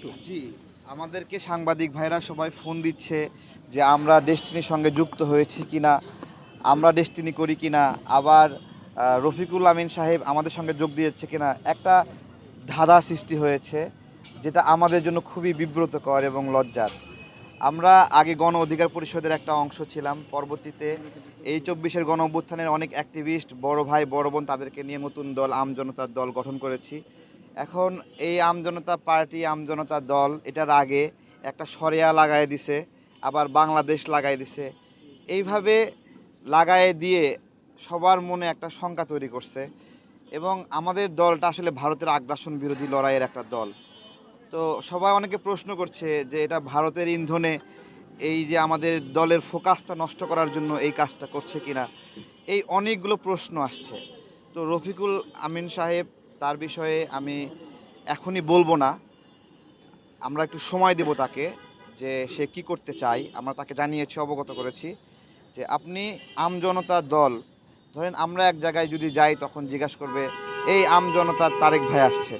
একটু। জি, আমাদেরকে সাংবাদিক ভাইরা সবাই ফোন দিচ্ছে যে আমরা ডেস্টিনির সঙ্গে যুক্ত হয়েছি কিনা, আমরা ডেস্টিনি করি কিনা, আবার রফিকুল আমিন সাহেব আমাদের সঙ্গে যোগ দিয়েছে কিনা, একটা ধাঁধা সৃষ্টি হয়েছে যেটা আমাদের জন্য খুবই বিব্রতকর এবং লজ্জার। আমরা আগে গণ অধিকার পরিষদের একটা অংশ ছিলাম, পরবর্তীতে এই চব্বিশের গণ অভ্যুত্থানের অনেক অ্যাক্টিভিস্ট বড় ভাই, বড় বোন তাদেরকে নিয়ে নতুন দল আমজনতার দল গঠন করেছি। এখন এই আমজনতা পার্টি আমজনতা দল, এটার আগে একটা সরিয়া লাগাই দিছে, আবার বাংলাদেশ লাগাই দিছে। এইভাবে লাগায় দিয়ে সবার মনে একটা শঙ্কা তৈরি করছে এবং আমাদের দলটা আসলে ভারতের আগ্রাসন বিরোধী লড়াইয়ের একটা দল। তো সবাই অনেকে প্রশ্ন করছে যে এটা ভারতের ইন্ধনে এই যে আমাদের দলের ফোকাসটা নষ্ট করার জন্য এই কাজটা করছে কিনা। এই অনেকগুলো প্রশ্ন আসছে। তো রফিকুল আমিন সাহেব তার বিষয়ে আমি এখনই বলব না। আমরা একটু সময় দেব তাকে যে সে কি করতে চাই আমরা তাকে জানিয়েছি, অবগত করেছি যে আপনি আমজনতার দল, ধরেন আমরা এক জায়গায় যদি যাই তখন জিজ্ঞাসা করবে, এই আমজনতার তারেক ভাই আসছে।